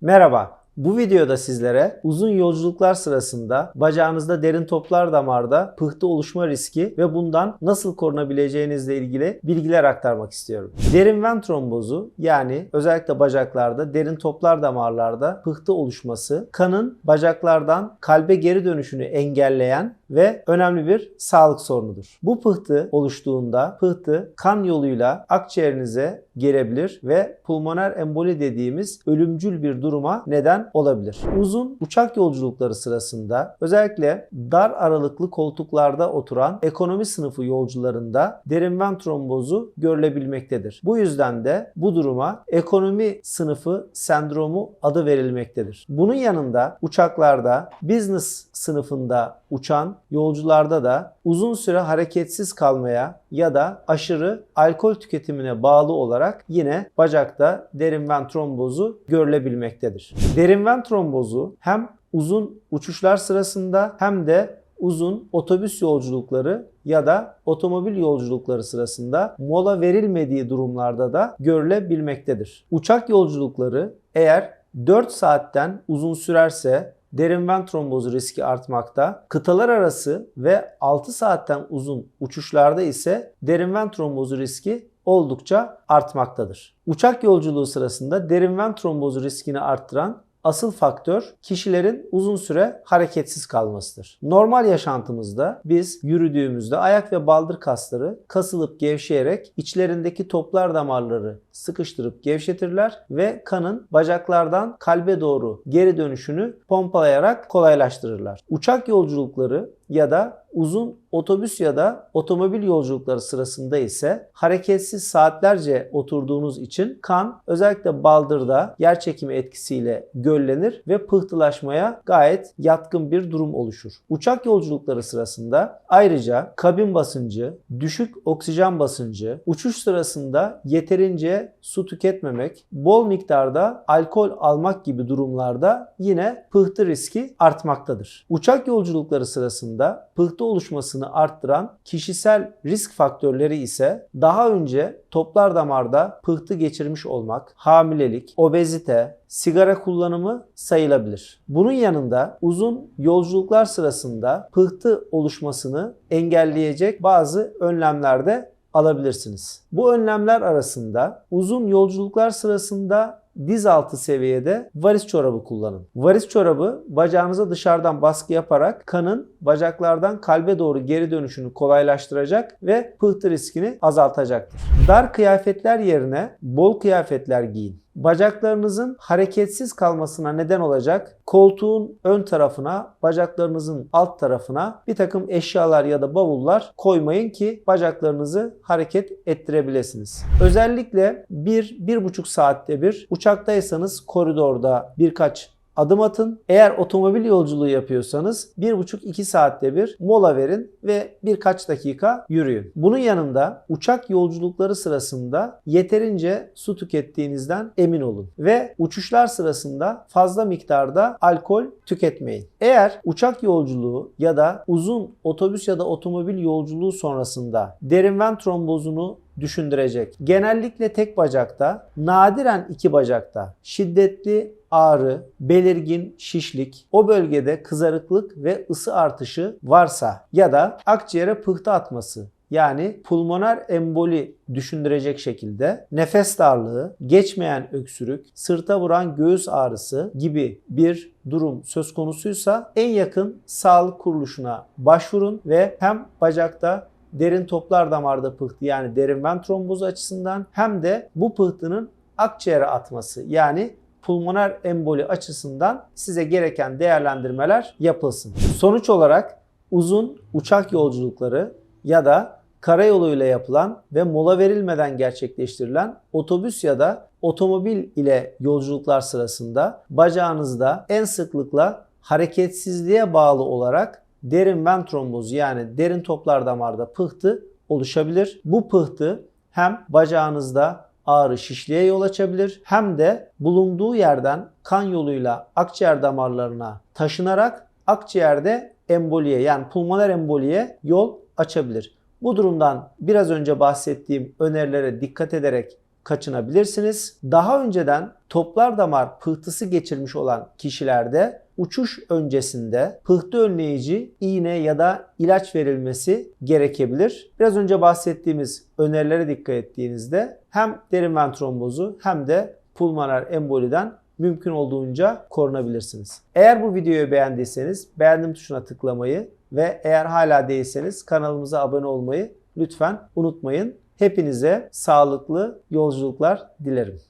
Merhaba. Bu videoda sizlere uzun yolculuklar sırasında bacağınızda derin toplar damarda pıhtı oluşma riski ve bundan nasıl korunabileceğinizle ilgili bilgiler aktarmak istiyorum. Derin ven trombozu yani özellikle bacaklarda derin toplar damarlarda pıhtı oluşması kanın bacaklardan kalbe geri dönüşünü engelleyen ve önemli bir sağlık sorunudur. Bu pıhtı oluştuğunda pıhtı kan yoluyla akciğerinize gelebilir ve pulmoner emboli dediğimiz ölümcül bir duruma neden olabilir. Uzun uçak yolculukları sırasında özellikle dar aralıklı koltuklarda oturan ekonomi sınıfı yolcularında derin ven trombozu görülebilmektedir. Bu yüzden de bu duruma ekonomi sınıfı sendromu adı verilmektedir. Bunun yanında uçaklarda business sınıfında uçan yolcularda da uzun süre hareketsiz kalmaya ya da aşırı alkol tüketimine bağlı olarak yine bacakta derin ven trombozu görülebilmektedir. Derin ven trombozu hem uzun uçuşlar sırasında hem de uzun otobüs yolculukları ya da otomobil yolculukları sırasında mola verilmediği durumlarda da görülebilmektedir. Uçak yolculukları eğer 4 saatten uzun sürerse derin ven trombozu riski artmakta. Kıtalar arası ve 6 saatten uzun uçuşlarda ise derin ven trombozu riski oldukça artmaktadır. Uçak yolculuğu sırasında derin ven trombozu riskini arttıran asıl faktör kişilerin uzun süre hareketsiz kalmasıdır. Normal yaşantımızda biz yürüdüğümüzde ayak ve baldır kasları kasılıp gevşeyerek içlerindeki toplar damarları sıkıştırıp gevşetirler ve kanın bacaklardan kalbe doğru geri dönüşünü pompalayarak kolaylaştırırlar. Uçak yolculukları ya da uzun otobüs ya da otomobil yolculukları sırasında ise hareketsiz saatlerce oturduğunuz için kan özellikle baldırda yer çekimi etkisiyle göllenir ve pıhtılaşmaya gayet yatkın bir durum oluşur. Uçak yolculukları sırasında ayrıca kabin basıncı, düşük oksijen basıncı, uçuş sırasında yeterince su tüketmemek, bol miktarda alkol almak gibi durumlarda yine pıhtı riski artmaktadır. Uçak yolculukları sırasında pıhtı oluşmasını arttıran kişisel risk faktörleri ise daha önce toplar damarda pıhtı geçirmiş olmak, hamilelik, obezite, sigara kullanımı sayılabilir. Bunun yanında uzun yolculuklar sırasında pıhtı oluşmasını engelleyecek bazı önlemler de alabilirsiniz. Bu önlemler arasında uzun yolculuklar sırasında diz altı seviyede varis çorabı kullanın. Varis çorabı bacağınıza dışarıdan baskı yaparak kanın bacaklardan kalbe doğru geri dönüşünü kolaylaştıracak ve pıhtı riskini azaltacaktır. Dar kıyafetler yerine bol kıyafetler giyin bacaklarınızın hareketsiz kalmasına neden olacak koltuğun ön tarafına, bacaklarınızın alt tarafına bir takım eşyalar ya da bavullar koymayın ki bacaklarınızı hareket ettirebilirsiniz. Özellikle 1-1,5 saatte bir uçaktaysanız koridorda birkaç adım atın. Eğer otomobil yolculuğu yapıyorsanız 1,5-2 saatte bir mola verin ve birkaç dakika yürüyün. Bunun yanında uçak yolculukları sırasında yeterince su tükettiğinizden emin olun. Ve uçuşlar sırasında fazla miktarda alkol tüketmeyin. Eğer uçak yolculuğu ya da uzun otobüs ya da otomobil yolculuğu sonrasında derin ven trombozunu düşündürecek. Genellikle tek bacakta, nadiren iki bacakta şiddetli ağrı, belirgin şişlik, o bölgede kızarıklık ve ısı artışı varsa ya da akciğere pıhtı atması yani pulmoner emboli düşündürecek şekilde nefes darlığı, geçmeyen öksürük, sırta vuran göğüs ağrısı gibi bir durum söz konusuysa en yakın sağlık kuruluşuna başvurun ve hem bacakta derin toplar damarda pıhtı yani derin ven trombozu açısından hem de bu pıhtının akciğere atması yani pulmoner emboli açısından size gereken değerlendirmeler yapılsın. Sonuç olarak uzun uçak yolculukları ya da karayoluyla yapılan ve mola verilmeden gerçekleştirilen otobüs ya da otomobil ile yolculuklar sırasında bacağınızda en sıklıkla hareketsizliğe bağlı olarak derin ven yani derin toplar damarda pıhtı oluşabilir. Bu pıhtı hem bacağınızda ağrı şişliğe yol açabilir hem de bulunduğu yerden kan yoluyla akciğer damarlarına taşınarak akciğerde emboliye yani pulmoner emboliye yol açabilir. Bu durumdan biraz önce bahsettiğim önerilere dikkat ederek kaçınabilirsiniz. Daha önceden toplar damar pıhtısı geçirmiş olan kişilerde uçuş öncesinde pıhtı önleyici iğne ya da ilaç verilmesi gerekebilir. Biraz önce bahsettiğimiz önerilere dikkat ettiğinizde hem derin ven trombozu hem de pulmoner emboliden mümkün olduğunca korunabilirsiniz. Eğer bu videoyu beğendiyseniz beğendim tuşuna tıklamayı ve eğer hala değilseniz kanalımıza abone olmayı lütfen unutmayın. Hepinize sağlıklı yolculuklar dilerim.